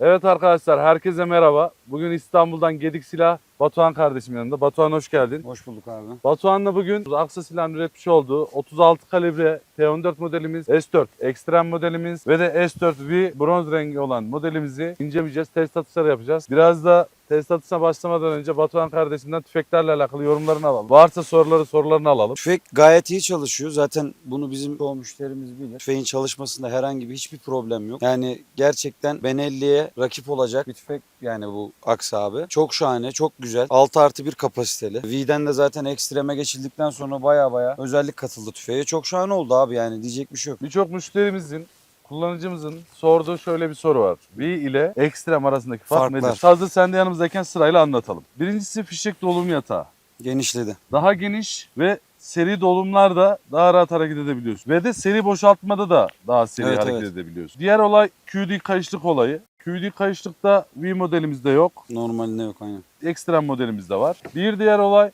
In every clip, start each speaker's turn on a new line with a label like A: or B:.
A: Evet arkadaşlar herkese merhaba. Bugün İstanbul'dan Gedik Silah Batuhan kardeşim yanında. Batuhan hoş geldin.
B: Hoş bulduk abi.
A: Batuhan'la bugün Aksa Silah'ın üretmiş olduğu 36 kalibre T14 modelimiz, S4 Extreme modelimiz ve de S4V bronz rengi olan modelimizi inceleyeceğiz. Test atışları yapacağız. Biraz da test atışına başlamadan önce Batuhan kardeşimden tüfeklerle alakalı yorumlarını alalım. Varsa soruları sorularını alalım.
B: Tüfek gayet iyi çalışıyor. Zaten bunu bizim çoğu müşterimiz bilir. Tüfeğin çalışmasında herhangi bir hiçbir problem yok. Yani gerçekten Benelli'ye rakip olacak bir tüfek yani bu Aksa abi. Çok şahane, çok güzel. 6 artı 1 kapasiteli. V'den de zaten ekstreme geçildikten sonra baya baya özellik katıldı tüfeğe. Çok şahane oldu abi yani diyecek bir şey yok.
A: Birçok müşterimizin kullanıcımızın sorduğu şöyle bir soru var. V ile Extreme arasındaki fark
B: Farklar.
A: nedir? Hazır sen de yanımızdayken sırayla anlatalım. Birincisi fişek dolum yatağı.
B: Genişledi.
A: daha geniş ve seri dolumlarda daha rahat hareket edebiliyorsun. Ve de seri boşaltmada da daha seri
B: Evet,
A: hareket
B: evet.
A: edebiliyorsun. Diğer olay QD kayışlık olayı. QD kayışlıkta V modelimizde yok.
B: Normalinde yok aynen.
A: Ekstrem modelimizde var. Bir diğer olay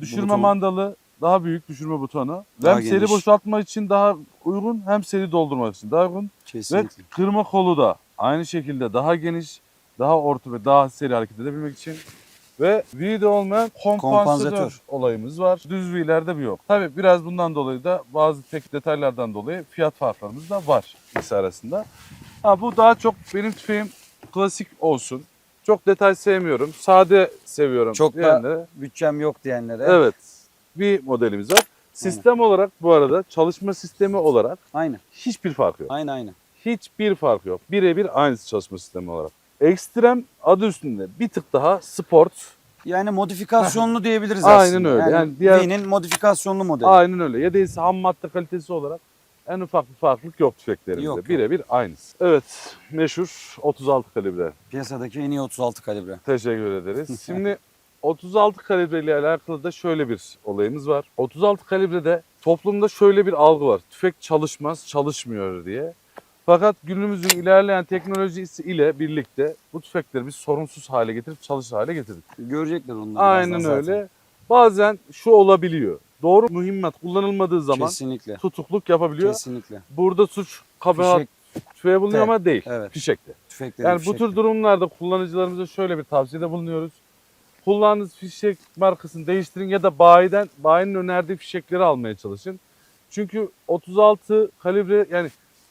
A: düşürme
B: Buton.
A: mandalı daha büyük düşürme butonu.
B: Daha
A: hem seri
B: geniş.
A: boşaltma için daha uygun hem seri doldurmak için daha uygun. Ve
B: Kesinlikle.
A: kırma kolu da aynı şekilde daha geniş, daha orta ve daha seri hareket edebilmek için. Ve V'de olmayan kompansatör,
B: Kompansatör.
A: olayımız var. Düz V'lerde bir yok. Tabii biraz bundan dolayı da bazı tek detaylardan dolayı fiyat farklarımız da var ikisi arasında. Ha, bu daha çok benim tüfeğim klasik olsun. Çok detay sevmiyorum. Sade seviyorum.
B: Çok da-
A: diyenlere-
B: Bütçem yok diyenlere.
A: Evet. Bir modelimiz var. Sistem olarak bu arada çalışma sistemi olarak
B: Aynı.
A: hiçbir fark yok.
B: Aynı aynı.
A: Hiçbir fark yok. Birebir aynısı çalışma sistemi olarak. Ekstrem adı üstünde bir tık daha sport.
B: Yani modifikasyonlu diyebiliriz
A: Aynen
B: aslında.
A: öyle.
B: Yani,
A: Yani diğer-
B: V'nin modifikasyonlu modeli.
A: Aynen öyle. Ya değilse ham madde kalitesi olarak en ufak bir farklılık yok tüfeklerimizde. Birebir aynısı. Evet meşhur 36 kalibre.
B: Piyasadaki en iyi 36 kalibre.
A: Teşekkür ederiz. Şimdi 36 kalibre ile alakalı da şöyle bir olayımız var. 36 kalibrede toplumda şöyle bir algı var. Tüfek çalışmaz, çalışmıyor diye. Fakat günümüzün ilerleyen teknolojisi ile birlikte bu tüfekleri biz sorunsuz hale getirip çalışır hale getirdik.
B: Görecekler onları.
A: Aynen
B: birazdan zaten.
A: öyle. Bazen şu olabiliyor. Doğru mühimmat kullanılmadığı zaman
B: Kesinlikle.
A: tutukluk yapabiliyor.
B: Kesinlikle.
A: Burada suç kabahat tüfeğe bulunuyor ama değil.
B: evet.
A: Fişekte.
B: tüfekleri
A: Yani bu
B: fişekli.
A: tür durumlarda kullanıcılarımıza şöyle bir tavsiyede bulunuyoruz. Kullandığınız fişek markasını değiştirin ya da bayiden bayinin önerdiği fişekleri almaya çalışın. Çünkü 36 kalibre yani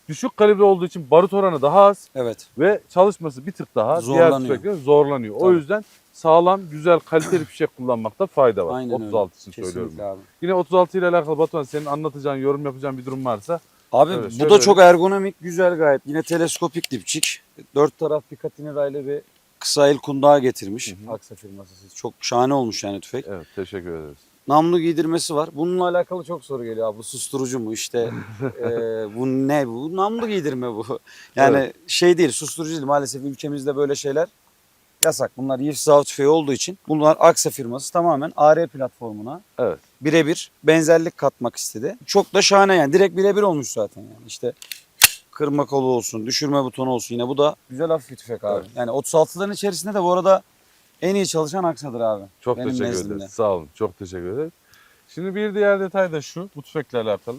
A: düşük kalibre olduğu için barut oranı daha az
B: Evet.
A: ve çalışması bir tık daha diğer
B: Zorlanıyor.
A: tüfeklerin zorlanıyor. O
B: Tabii.
A: yüzden sağlam, güzel, kaliteli fişek kullanmakta fayda var.
B: Aynen
A: 36 için
B: öyle.
A: söylüyorum.
B: Abi.
A: Yine 36 ile alakalı Batuhan senin anlatacağın, yorum yapacağın bir durum varsa
B: Abi
A: Evet,
B: bu da çok ergonomik, güzel gayet. Yine teleskopik dipçik. Dört taraf Picatinny raylı bir kısa el kundağı getirmiş.
A: Hı hı.
B: Aksa firması. Çok şahane olmuş yani tüfek.
A: evet teşekkür ederiz.
B: Namlu giydirmesi var. Bununla alakalı çok soru geliyor abi. Bu susturucu mu işte e, bu ne bu? Namlu giydirme bu. Yani şey değil susturucu değil. Maalesef ülkemizde böyle şeyler yasak. Bunlar Yves tüfeği olduğu için bunlar Aksa firması tamamen AR platformuna
A: Evet.
B: birebir benzerlik katmak istedi. Çok da şahane yani. Direkt birebir olmuş zaten yani. İşte kırma kolu olsun, düşürme butonu olsun yine. Bu da güzel hafif bir tüfek abi.
A: Evet.
B: Yani 36'ların içerisinde de bu arada en iyi çalışan Aksa'dır abi.
A: Çok
B: Benim
A: teşekkür
B: nezdimde.
A: ederiz. Sağ olun. Çok teşekkür ederiz. Şimdi bir diğer detay da şu. Bu tüfekle alakalı.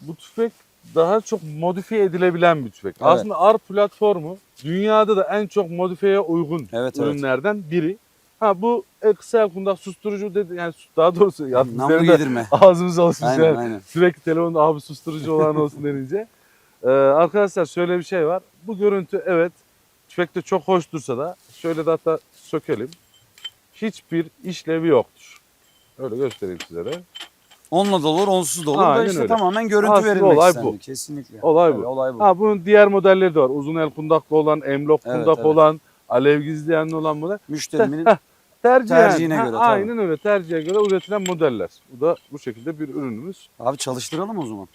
A: Bu tüfek daha çok modifiye edilebilen bir tüfek.
B: Evet.
A: Aslında AR platformu dünyada da en çok modifiyeye uygun
B: Evet, evet.
A: ürünlerden biri. Ha bu e, kısa el kundak susturucu dedi yani daha doğrusu ya
B: Namlu giydirme.
A: ağzımız alışmış
B: Aynen
A: yani.
B: aynen.
A: Sürekli telefonda abi susturucu olan olsun denince. Ee, arkadaşlar şöyle bir şey var. Bu görüntü evet tüfekte çok hoş dursa da şöyle de hatta sökelim. Hiçbir işlevi yoktur. Öyle göstereyim sizlere.
B: Onunla da olur, onsuz da olur.
A: Aynen
B: da işte
A: öyle.
B: tamamen görüntü
A: Aslında
B: verilmek
A: olay
B: istendi.
A: bu.
B: Kesinlikle.
A: Olay bu.
B: Evet, olay bu.
A: Ha bunun diğer modelleri de var. Uzun el kundaklı olan, emlok
B: Evet,
A: kundak
B: evet.
A: olan, alev gizleyenli olan model.
B: Müşterimin
A: Tercihen,
B: Tercihine göre, tabii.
A: Aynen öyle. Tercihe göre üretilen modeller. Bu da bu şekilde bir ürünümüz.
B: abi çalıştıralım o zaman.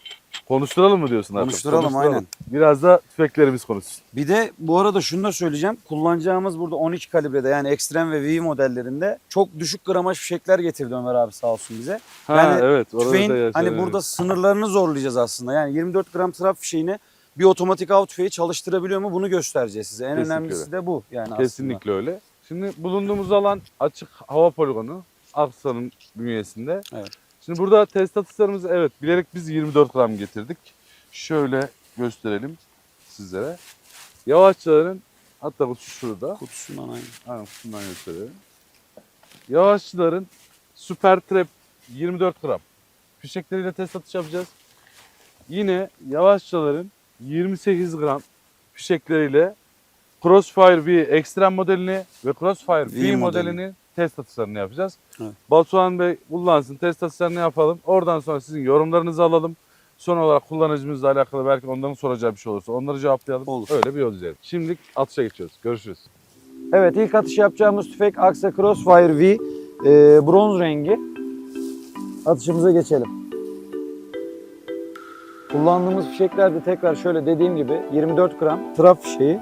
A: Konuşturalım mı diyorsun artık?
B: Konuşturalım, aynen.
A: Biraz da tüfeklerimiz konuşsun.
B: Bir de bu arada şunu da söyleyeceğim. Kullanacağımız burada 12 kalibrede yani Extreme ve V modellerinde çok düşük gramaj fişekler getirdi Ömer abi sağ olsun bize.
A: Ha
B: Yani
A: evet. orada
B: Tüfeğin
A: da
B: hani
A: yaşanıyor.
B: burada sınırlarını zorlayacağız aslında. Yani 24 gram traf fişeğini bir otomatik av tüfeği çalıştırabiliyor mu bunu göstereceğiz size. En
A: Kesinlikle
B: önemlisi de bu yani aslında.
A: Kesinlikle öyle. Şimdi bulunduğumuz alan açık hava poligonu. Aksa'nın bünyesinde.
B: Evet.
A: Şimdi burada test atışlarımızı evet bilerek biz 24 gram getirdik. Şöyle gösterelim sizlere. Yavaşçaların Hatta kutusu şurada.
C: Kutusundan aynı.
A: Aynen kutusundan gösteriyor. Yavaşçıların Super Trap 24 gram. Fişekleriyle test atış yapacağız. Yine yavaşçıların 28 gram fişekleriyle Crossfire V Extreme modelini ve Crossfire V,
C: V
A: modelini test atışlarını yapacağız.
C: Evet.
A: Batuhan Bey kullansın, test atışlarını yapalım. Oradan sonra sizin yorumlarınızı alalım. Son olarak kullanıcımızla alakalı belki onların soracağı bir şey olursa onları cevaplayalım.
C: Olur.
A: Öyle bir yol izleyelim. Şimdi atışa geçiyoruz. Görüşürüz.
B: Evet ilk atış yapacağımız tüfek Aksa Crossfire V e, bronz rengi. Atışımıza geçelim. Kullandığımız fişekler de tekrar şöyle dediğim gibi 24 gram trap fişeği.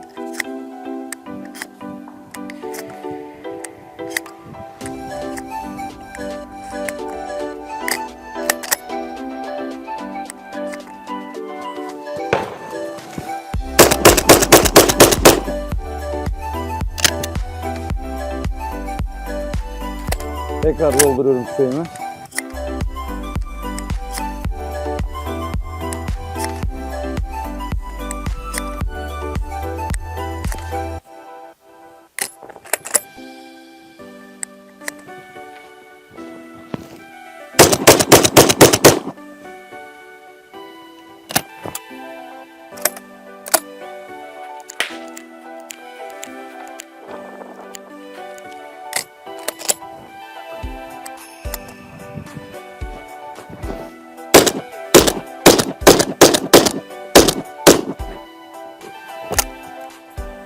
B: Tekrar dolduruyorum tüfeğimi.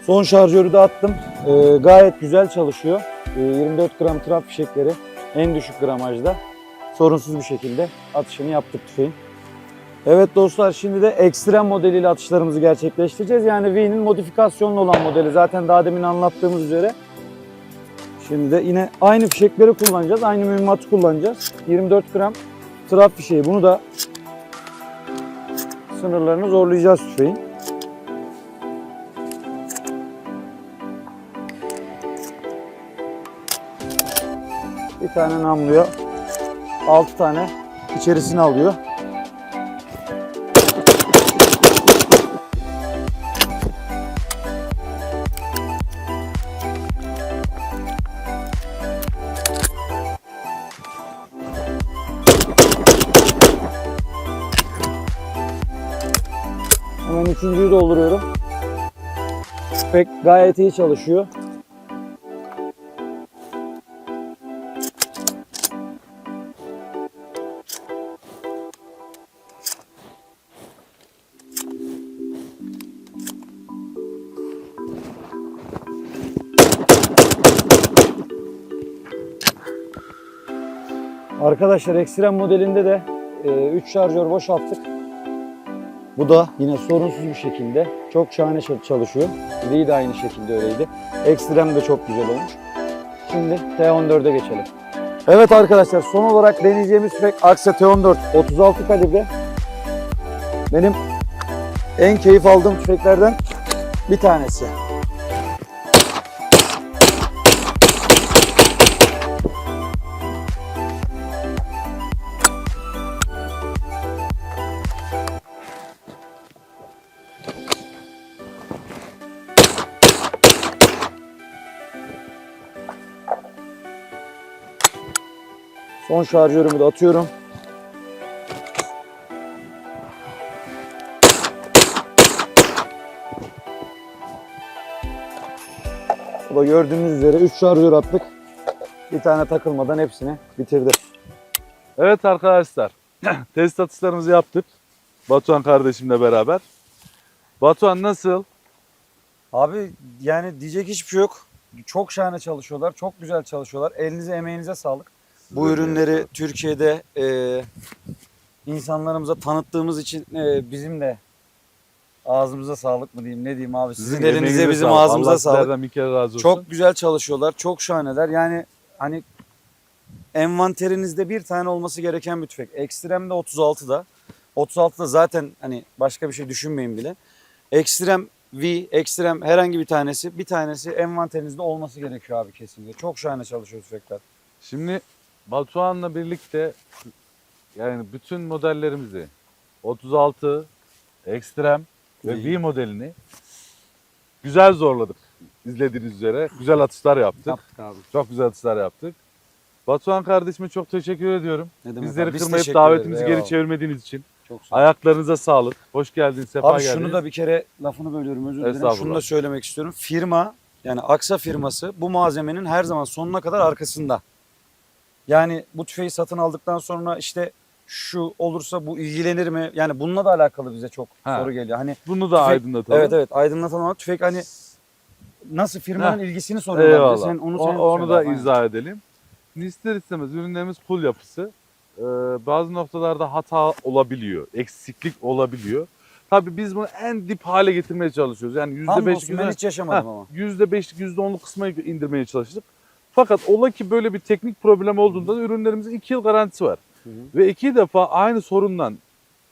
B: Son şarjörü de attım. Ee, gayet güzel çalışıyor. Ee, 24 gram trap fişekleri en düşük gramajda. Sorunsuz bir şekilde atışını yaptık tüfeğin. Evet dostlar şimdi de ekstrem modeliyle atışlarımızı gerçekleştireceğiz. Yani V'nin modifikasyonlu olan modeli. Zaten daha demin anlattığımız üzere. Şimdi de yine aynı fişekleri kullanacağız. Aynı mühimmatı kullanacağız. 24 gram trap fişeği. Bunu da sınırlarını zorlayacağız tüfeğin. Bir tane namluyor. 6 tane içerisine alıyor. Hemen üçüncüyü dolduruyorum. Pek gayet iyi çalışıyor. Arkadaşlar ekstrem modelinde de 3 şarjör boşalttık. Bu da yine sorunsuz bir şekilde çok şahane çal- çalışıyor. V de aynı şekilde öyleydi. Ekstrem de çok güzel olmuş. Şimdi T14'e geçelim. Evet arkadaşlar son olarak deneyeceğimiz tüfek Aksa T14 36 kalibre. Benim en keyif aldığım tüfeklerden bir tanesi. Son şarjörümü de atıyorum. Bu da gördüğünüz üzere 3 şarjör attık. Bir tane takılmadan hepsini bitirdi.
A: Evet arkadaşlar. Test atışlarımızı yaptık. Batuhan kardeşimle beraber. Batuhan nasıl?
B: Abi yani diyecek hiçbir şey yok. Çok şahane çalışıyorlar. Çok güzel çalışıyorlar. Elinize emeğinize sağlık.
C: Bu ürünleri Türkiye'de e,
B: İnsanlarımıza tanıttığımız için e, bizim de ağzımıza sağlık mı diyeyim ne diyeyim abi. Sizin,
C: Sizin elinize, bizim
A: sağlık.
C: ağzımıza
A: Allah
C: sağlık.
A: bir kere razı olsun.
C: çok güzel çalışıyorlar. Çok şahaneler. Yani hani envanterinizde bir tane olması gereken bir tüfek. Ekstrem'de 36'da. 36'da zaten hani başka bir şey düşünmeyin bile. Ekstrem V, Ekstrem herhangi bir tanesi, bir tanesi envanterinizde olması gerekiyor abi kesinlikle. Çok şahane çalışıyor tüfekler.
A: Şimdi Batuhan'la birlikte yani bütün modellerimizi 36, Extreme ve
C: V.
A: Modelini güzel zorladık. izlediğiniz üzere. Güzel atışlar yaptık.
B: Yaptık abi.
A: Çok güzel atışlar yaptık. Batuhan kardeşime çok teşekkür ediyorum.
B: Ne demek
A: Bizleri
B: abi, biz
A: kırmayıp
B: teşekkür
A: davetimizi
B: ederiz.
A: geri
B: Eyvallah.
A: çevirmediğiniz için.
B: Çok sağ ol.
A: Ayaklarınıza sağlık. Hoş geldin, sefa
B: Abi
A: geldin.
B: şunu da bir kere lafını bölüyorum özür dilerim.
A: Estağfurullah.
B: Şunu da söylemek istiyorum. Firma yani Aksa firması bu malzemenin her zaman sonuna kadar arkasında. Yani bu tüfeği satın aldıktan sonra işte şu olursa bu ilgilenir mi? Yani bununla da alakalı bize çok
A: Ha.
B: soru geliyor. Hani
A: Bunu da
B: Tüfek-
A: aydınlatalım.
B: evet evet aydınlatalım ama tüfek hani nasıl firmanın ilgisini soruyorlar.
A: Eyvallah.
B: bize. Sen onu,
A: O-
B: sen
A: onu
B: söyle
A: da
B: abi.
A: izah edelim. İster istemez ürünlerimiz pul yapısı. Ee, bazı noktalarda hata olabiliyor, eksiklik olabiliyor. Tabii biz bunu en dip hale getirmeye çalışıyoruz. Yani
B: Hamdolsun ben hiç yaşamadım ama.
A: yüzde beşlik, yüzde onluk kısma indirmeye çalıştık. Fakat ola ki böyle bir teknik problem olduğunda da ürünlerimizin iki yıl garantisi var.
B: Hı hı.
A: Ve iki defa aynı sorundan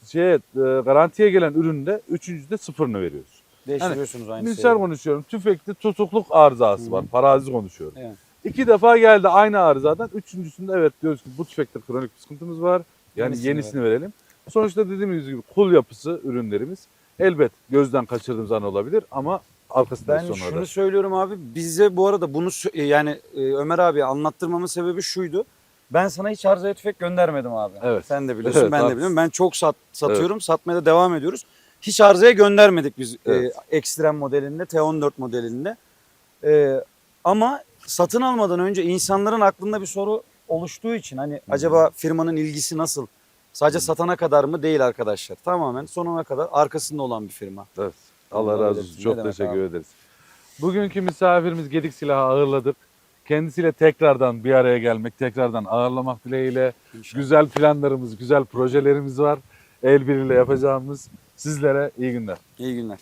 A: şeye, e, garantiye gelen üründe üçüncüde sıfırını veriyoruz.
B: Değiştiriyorsunuz aynı
A: Misal
B: şeyi.
A: konuşuyorum. Tüfekte tutukluk arızası
B: Hı.
A: var. Parazi konuşuyorum.
B: Evet.
A: İki defa geldi aynı arızadan. Üçüncüsünde evet diyoruz ki bu tüfekte kronik bir sıkıntımız var. Yani
B: Yenisini
A: yenisini, verelim. Sonuçta dediğimiz gibi kul yapısı ürünlerimiz. Elbet gözden kaçırdığımız an olabilir ama arkasında
B: Ben
A: sonra
B: şunu
A: da.
B: söylüyorum abi bize bu arada bunu sö- yani e, Ömer abi anlattırmamın sebebi şuydu. Ben sana hiç arızaya tüfek göndermedim abi.
A: Evet.
B: Sen de biliyorsun
A: Evet,
B: ben de
A: haklısın.
B: biliyorum. Ben çok sat, satıyorum satmaya da devam ediyoruz. Hiç arızaya göndermedik biz
A: Evet.
B: e, Extreme modelinde T14 modelinde. E, ama satın almadan önce insanların aklında bir soru oluştuğu için hani acaba firmanın ilgisi nasıl? Sadece satana kadar mı? Değil arkadaşlar. Tamamen sonuna kadar arkasında olan bir firma.
A: Evet. Allah razı olsun.
B: Ne
A: Çok teşekkür ederiz. Bugünkü misafirimiz Gedik Silah'ı ağırladık. Kendisiyle tekrardan bir araya gelmek, tekrardan ağırlamak dileğiyle
B: İnşallah.
A: güzel planlarımız, güzel projelerimiz var. El birliğiyle yapacağımız sizlere iyi günler.
B: İyi günler.